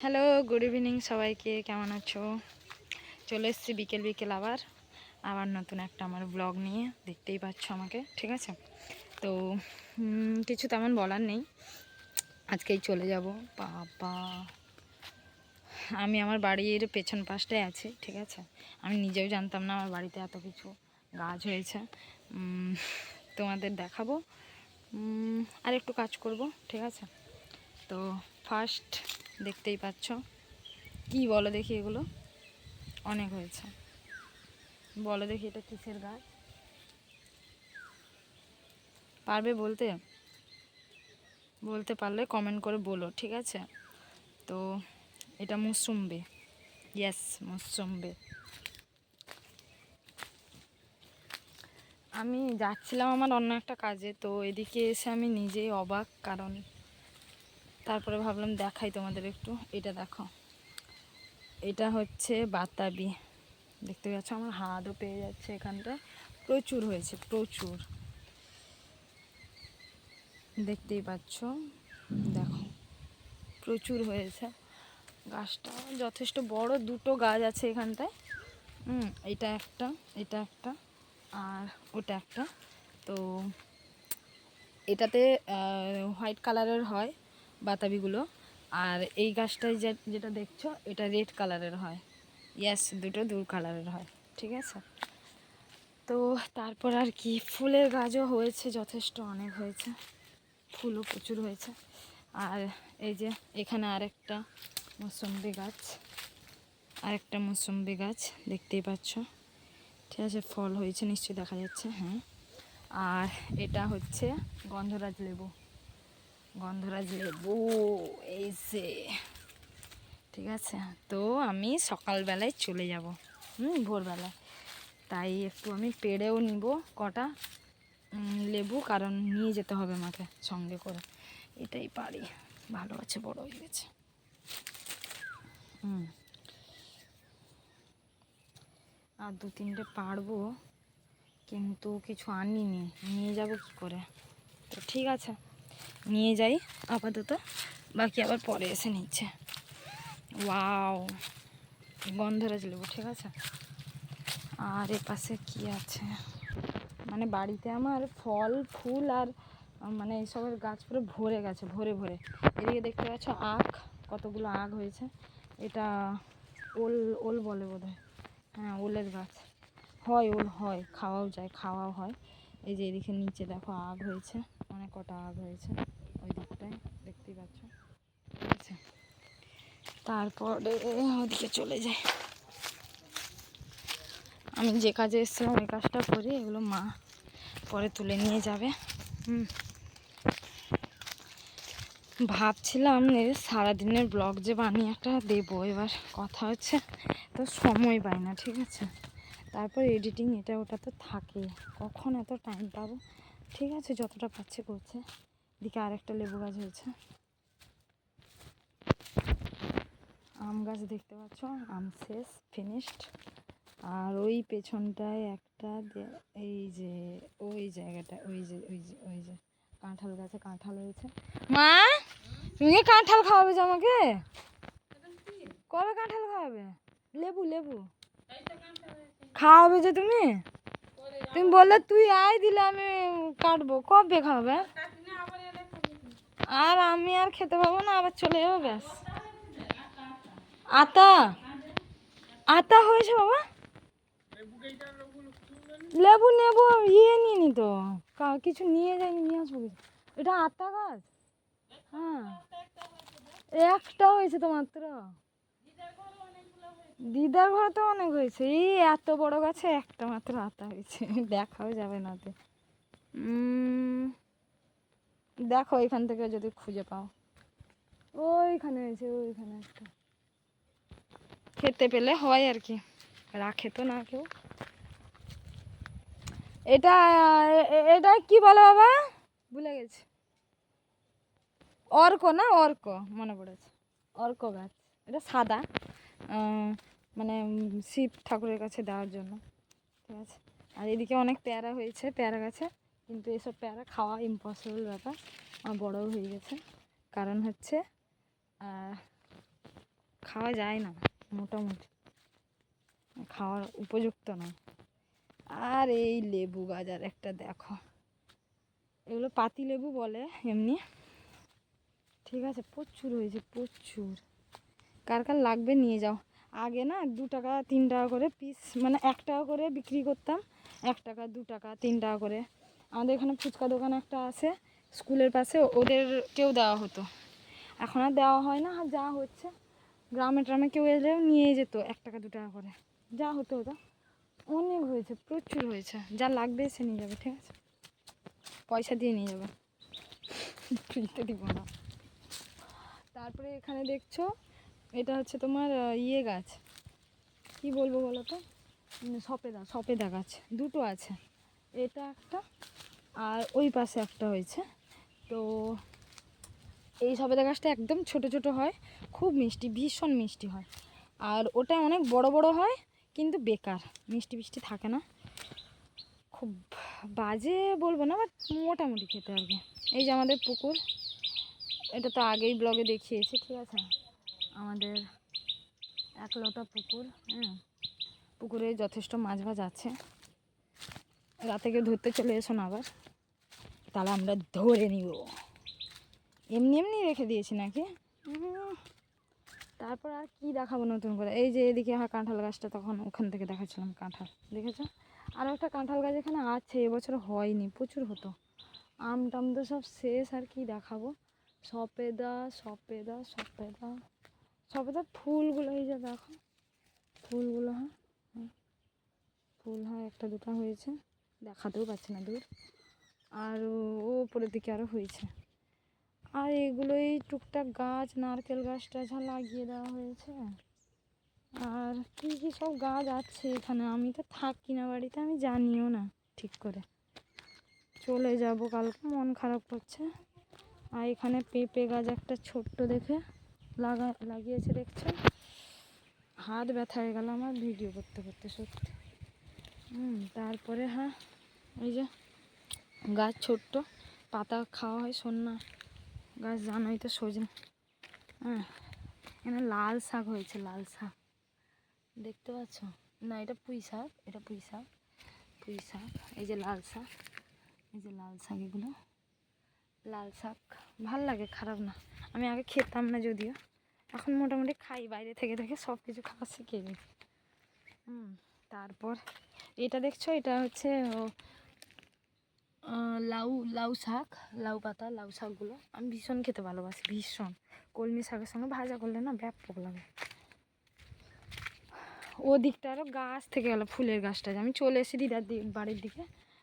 Hello good evening সবাইকে, কেমন আছো? চলে এসেছি বিকেল বিকেল আবার। আবার নতুন একটা আমার ব্লগ নিয়ে, দেখতেই পাচ্ছ আমাকে, ঠিক আছে? তো কিছু তেমন বলার নেই। আজকেই চলে যাব। বাবা! আমি আমার বাড়ির পেছন পাশটায় আছি, ঠিক আছে? আমি নিজেও জানতাম না আমার বাড়িতে এত কিছু গাছ হয়েছে। তোমাদের দেখাবো। আর একটু কাজ করব, ঠিক আছে? তো ফার্স্ট দেখতেই পাচ্ছ। কি বলো দেখি এগুলো? অনেক হয়েছে। বলো দেখি এটা কিসের গাছ? পারবে বলতে? বলতে পারলে কমেন্ট করে বলো ঠিক আছে? তো এটা মুসুম্বে। ইয়েস মুসুম্বে। আমি যাচ্ছিলাম আমার অন্য একটা কাজে তো এদিকে এসে আমি নিজেই অবাক কারণ তারপরে ভাবলাম দেখাই তোমাদের একটু। এটা দেখো। এটা হচ্ছে বাতাবি। দেখতে পাচ্ছ? আমার হাতও পেয়ে যাচ্ছে এখানটায়। প্রচুর হয়েছে, প্রচুর। দেখতেই পাচ্ছ? দেখো, প্রচুর হয়েছে। গাছটা যথেষ্ট বড়, দুটো গাছ আছে এখানটায়। হুম, এটা একটা এটা একটা, আর ওটা একটা। তো এটাতে হোয়াইট কালারের হয়। বাতাবিগুলো। আর এই গাছটাই যেটা দেখছ, এটা রেড কালারের হয়। ইয়াস দুটো দু কালারের হয়, ঠিক আছে? তো তারপর আর কি, ফুলের গাছও হয়েছে, যথেষ্ট অনেক হয়েছে। ফুলও প্রচুর হয়েছে। আর এই যে, এখানে আরেকটা মৌসম্বি গাছ, আরেকটা মৌসম্বি গাছ দেখতেই পাচ্ছ। ঠিক আছে, ফল হয়েছে, নিশ্চয়ই দেখা যাচ্ছে হ্যাঁ। আর এটা হচ্ছে গন্ধরাজ লেবু। গন্ধরাজ লেবু, এই যে। ঠিক আছে? তো আমি সকালবেলায় চলে যাব। হুম, ভোরবেলায়। তাই একটু আমি পেড়েও নিব কটা লেবু, কারণ নিয়ে যেতে হবে আমাকে সঙ্গে করে। এটাই পারি। ভালো আছে, বড় হয়ে গেছে। হুম। আর দু তিনটে পারব, কিন্তু কিছু আনিনি। নিয়ে যাব কি করে? তো ঠিক আছে। নিয়ে যাই আপাতত। বাকি আবার পরে এসে নিচ্ছে। ওয়াও গন্ধরাজ লেবু ঠিক আছে আর এ পাশে কি আছে? মানে বাড়িতে আমার ফল, ফুল আর মানে এইসবের গাছ পুরো ভরে গেছে, ভরে ভরে। এদিকে দেখতে পাচ্ছ আখ, কতগুলো আখ হয়েছে। এটা ওল ওল বলে বোধ হ্যাঁ ওলের গাছ। হয়, ওল হয়, খাওয়াও যায়, খাওয়াও হয়। এই যে এদিকে নিচে দেখো আগ হয়েছে, অনেক কটা আগ হয়েছে ওই দিকটায় দেখতেই পাচ্ছ ঠিক আছে তারপরে ওদিকে চলে যায় আমি যে কাজে এসেছিলাম, ওই কাজটা করি এগুলো মা পরে তুলে নিয়ে যাবে। হুম। ভাবছিলাম যে সারাদিনের ব্লগ যে বানিয়ে একটা দেবো, এবার কথা হচ্ছে তো সময় পাই না, ঠিক আছে? তারপর এডিটিং এটা ওটা তো থাকে, কখন এত টাইম পাবো? ঠিক আছে, যতটা পাচ্ছে করছে। এদিকে আরেকটা লেবু গাছ হয়েছে। আম গাছ দেখতে পাচ্ছ, আম শেষ ফিনিশড আর ওই পেছনটায় একটা এই যে, ওই জায়গাটা, ওই যে ওই যে ওই যে, কাঁঠাল গাছে কাঁঠাল হয়েছে। মা, তুমি কাঁঠাল খাওয়াবে যে আমাকে? কবে কাঁঠাল খাওয়াবে? লেবু লেবু। খাওয়াবে যে তুমি? তুমি বললে তুই আয়, দিলে আমি কাটবো। কবে খাওয়াবে? আর আমি আর খেতে পাবো না, আবার চলে যাব, ব্যাস। আতা। আতা হয়েছে বাবা? লেবু নেব ইয়ে নিয়ে নি তো। কিছু নিয়ে যাইনি নিয়ে আসব এটা আতা গাছ? হ্যাঁ। একটা হয়েছে তো মাত্র। দিদার ঘরে তো অনেক হয়েছে। এই এত বড় গাছে একটা মাত্র আতা হয়েছে। দেখাও যাবে না তো। দেখো এখান থেকে যদি খুঁজে পাও। ওইখানে হয়েছে, ওইখানে একটা। খেতে পেলে হয় আর কি। রাখে তো না কেউ। এটা এটা কি বলে বাবা? ভুলে গেছি। অর্ক না, অর্ক, মনে পড়েছে। অর্ক গাছ। এটা সাদা। মানে শিব ঠাকুরের কাছে দেওয়ার জন্য। ঠিক আছে? আর এদিকে অনেক পেয়ারা হয়েছে, পেয়ারা গাছে। কিন্তু এসব পেয়ারা খাওয়া ইম্পসিবল ব্যাপার। আমার বড়ও হয়ে গেছে। কারণ হচ্ছে খাওয়া যায় না। মোটামুটি। খাওয়ার উপযুক্ত নয় আর এই লেবু গাজার একটা দেখো। এগুলো পাতি লেবু বলে এমনি। ঠিক আছে, প্রচুর হয়েছে, প্রচুর। কার কার লাগবে নিয়ে যাও। আগে না দু টাকা, তিন টাকা করে পিস মানে এক টাকা করে বিক্রি করতাম। এক টাকা, দু টাকা, তিন টাকা করে। আমাদের এখানে ফুচকা দোকান একটা আছে, স্কুলের পাশে ওদেরকেও দেওয়া হতো। এখন আর দেওয়া হয় না, আর যা হচ্ছে। গ্রামে ট্রামে কেউ এলেও নিয়ে যেত এক টাকা, দু টাকা করে। যা হতো হতো অনেক হয়েছে, প্রচুর হয়েছে। যা লাগবে সে নিয়ে যাবে, ঠিক আছে? পয়সা দিয়ে নিয়ে যাবে। ফ্রিতে দিব না। তারপরে এখানে দেখছ, এটা হচ্ছে তোমার ইয়ে গাছ। কি বলব বলো তো? সপেদা সপেদা গাছ। দুটো আছে। এটা একটা আর ওই পাশে একটা হয়েছে। তো এই সবেদা গাছটা একদম ছোট ছোট হয়, খুব মিষ্টি, ভীষণ মিষ্টি হয়। আর ওটা অনেক বড় বড় হয়, কিন্তু বেকার, মিষ্টি মিষ্টি থাকে না। খুব বাজে বলব না বাট মোটামুটি খেতে আর কি। এই যে আমাদের পুকুর, এটা তো আগেই ব্লগে দেখিয়েছি, ঠিক আছে? আমাদের এক লোটা পুকুর হ্যাঁ পুকুরে যথেষ্ট মাছ ভাজ আছে। রাতে কেউ ধরতে চলে এসো না আবার, তাহলে আমরা ধরে নিব। এমনি এমনি রেখে দিয়েছি নাকি? তারপর আর কি দেখাবো নতুন করে? এই যে এদিকে হ্যাঁ কাঁঠাল গাছটা তখন ওখান থেকে দেখাচ্ছিলাম কাঁঠাল, দেখেছ? আরও একটা কাঁঠাল গাছ এখানে আছে, এবছর হয়নি, প্রচুর হতো। আম টাম তো সব শেষ, আর কি দেখাবো? সপেদা সপেদা সপেদা সপেদা ফুলগুলো, এই যে দেখো, ফুলগুলো হ্যাঁ? হ্যাঁ। ফুল, হয়, একটা দুটো হয়েছে, দেখাতেও পাচ্ছি না দূর। আর ও- ও উপরের দিকে আরও হয়েছে। আর এগুলোই টুকটাক গাছ, নারকেল গাছ টাছ লাগিয়ে দেওয়া হয়েছে। আর কী কী সব গাছ আছে এখানে? আমি তো থাকি না বাড়িতে, আমি জানিও না ঠিক করে। চলে যাব কালকে, মন খারাপ করছে। আর এখানে পেঁপে গাছ একটা ছোট্ট দেখে লাগা, লাগিয়েছে দেখছেন হাত ব্যথা হয়ে গেল আমার ভিডিও করতে করতে, সত্যি। হুম, তারপরে হ্যাঁ এই যে গাছ ছোট্ট, পাতা খাওয়া হয়, সন্না। গাছ জানোই তো সজনে। হ্যাঁ এখানে লাল শাক হয়েছে, লাল শাক। দেখতে পাচ্ছ? না, এটা পুঁই শাক, এটা পুঁই শাক পুঁই শাক, এই যে লাল শাক, এই যে লাল শাক এগুলো। লাল শাক, ভালো লাগে, খারাপ না। আমি আগে খেতাম না যদিও, এখন মোটামুটি খাই, বাইরে থেকে থেকে সব কিছু খাওয়া শিখে গেছি। হুম, তারপর, এটা দেখছ, এটা হচ্ছে লাউ লাউ শাক, লাউ পাতা, লাউ শাকগুলো। আমি ভীষণ খেতে ভালোবাসি, ভীষণ। কলমি শাকের সঙ্গে ভাজা করলে না ব্যাপক লাগে। ও দিকটা আরও গাছ থেকে গেলো, ফুলের গাছটা আমি চলে এসেছি দিদার বাড়ির দিকে।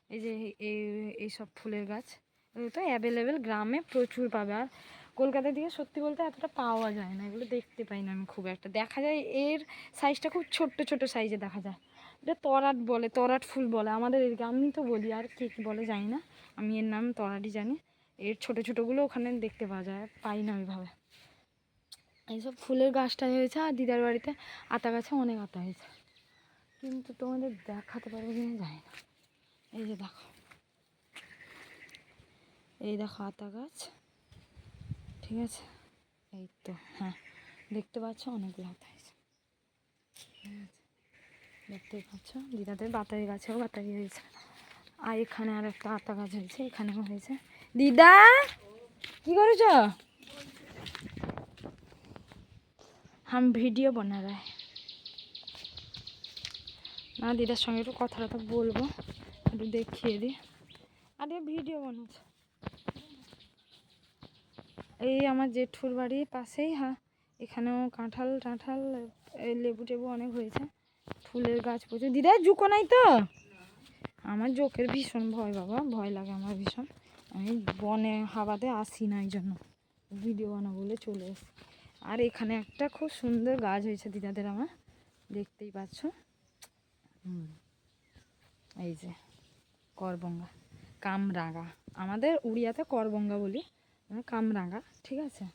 এই যে এই এই সব ফুলের গাছ। এগুলো তো অ্যাভেলেবেল গ্রামে প্রচুর পাবে। আর কলকাতার দিকে সত্যি বলতে এতটা পাওয়া যায় না। এগুলো দেখতে পাই না আমি খুব একটা। দেখা যায় এর সাইজটা খুব ছোট্ট ছোট সাইজে দেখা যায়। এটা তরাট বলে, তরাট ফুল বলে। আমাদের এদিকে, আমি তো বলি, আর কে কী বলে জানি না। আমি এর নাম তরাটই জানি। এর ছোট ছোটোগুলো ওখানে দেখতে পাওয়া যায় পাই না ওইভাবে। এইসব ফুলের গাছটা হয়েছে, আর দিদার বাড়িতে আতা গাছে অনেক আতা হয়েছে। কিন্তু তোমাদের দেখাতে পারব কি না জানি না। এই যে দেখো। এই দেখো আতা গাছ। ঠিক আছে? এই তো হ্যাঁ। দেখতে পাচ্ছ অনেকগুলো আতা হয়েছে। দেখতেই পাচ্ছ? দিদাদের বাতাবি গাছেও বাতাবি হয়েছে। আর এখানে আর একটা আতা গাছ হয়েছে, এখানেও হয়েছে। দিদা, কি করেছ? আমি ভিডিও বনা না, দিদার সঙ্গে একটু কথাটা তো বলব, একটু দেখিয়ে দিই আরে ভিডিও বানাচ্ছে। এই আমার জেঠুর বাড়ির পাশেই হ্যাঁ এখানেও কাঁঠাল, টাঁঠাল লেবু টেবু অনেক হয়েছে। ফুলের গাছ প্রচুর দিদা, জুকো নাই তো? আমার জোকের ভীষণ ভয় বাবা, ভয় লাগে আমার ভীষণ। আমি বনে, হাওয়াতে আসি না এই জন্য। ভিডিও বানাবো বলে চলে এসি আর এখানে একটা খুব সুন্দর গাছ হয়েছে দিদাদের আমার। দেখতেই পাচ্ছ? এই যে, করবঙ্গা, কামরাঙা। আমাদের উড়িয়াতে করবঙ্গা বলি, আমরা কামরাঙা, ঠিক আছে?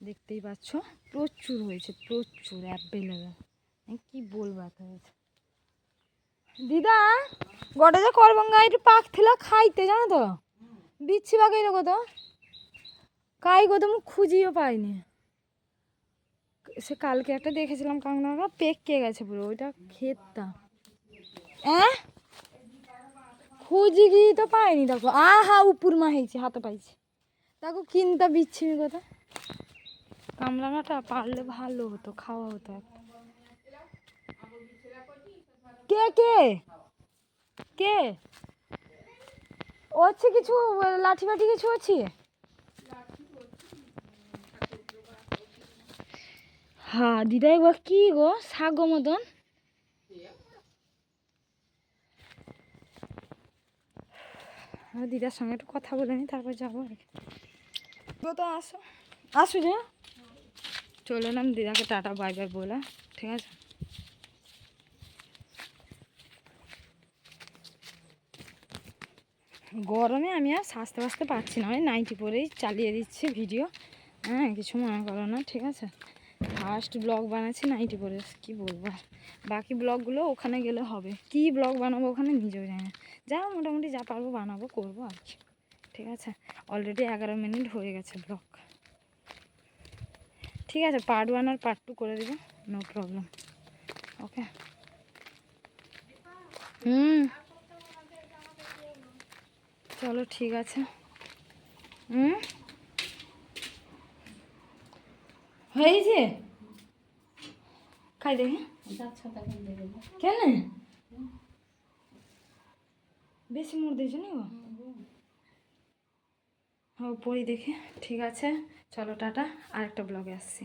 দেখতেই পাচ্ছ? প্রচুর হয়েছে, প্রচুর অ্যাভেলেবেল। কি বলব এত হয়েছে? দিদা, গোটা যে করবঙ্গা একটু পাক থিলা খাইতে, জানো তো? বিচ্ছি বাকে এরকম তো কাই গো তো মুখ খুঁজিও পাইনি। সে কালকে একটা দেখেছিলাম কাঁকড়া পেকে গেছে পুরো, ওইটা খেতাম হ্যাঁ খুঁজি গিয়ে তো পাইনি, দেখো। আহা, উপর মা হয়েছে হাতে পাইছি। দেখো, কিনতে বিচ্ছিরি কথা। কামরাঙাটা পারলে ভালো হতো, খাওয়া হতো একটা। কে কে? কে? হচ্ছে কিছু, লাঠি বাঠি কিছু আছে হ্যাঁ দিদা এবার কি গো? শাক গো মতন? হ্যাঁ দিদার সঙ্গে একটু কথা বলে নি, তারপর যাব আর কি। গো তো আসো। আসো যে চলে এলাম দিদাকে টাটা, বাই বাই বলে, ঠিক আছে? গরমে আমি আর সাজতে বাজতে পারছি না। আমি নাইটি পরেই চালিয়ে দিচ্ছি ভিডিও হ্যাঁ কিছু মনে করো না, ঠিক আছে? ফার্স্ট ব্লগ বানাচ্ছি নাইটি পরে, কি বলব আর। বাকি ব্লগগুলো ওখানে গেলে হবে। কি ব্লগ বানাবো ওখানে নিজেও জানি না। যা মোটামুটি যা পারব বানাবো, করব আর কি। ঠিক আছে? অলরেডি এগারো মিনিট হয়ে গেছে ব্লগ ঠিক আছে পার্ট ওয়ান আর পার্ট টু করে দেবো নো প্রবলেম ওকে হুম। চলো, ঠিক আছে। হুম? হয়েছে খাই দেখে। কেন? বেশি মুড় দিয়েছ নি গো? হ্যাঁ পড়ি দেখে। ঠিক আছে, চলো, টাটা। আরেকটা ব্লগে আসছি।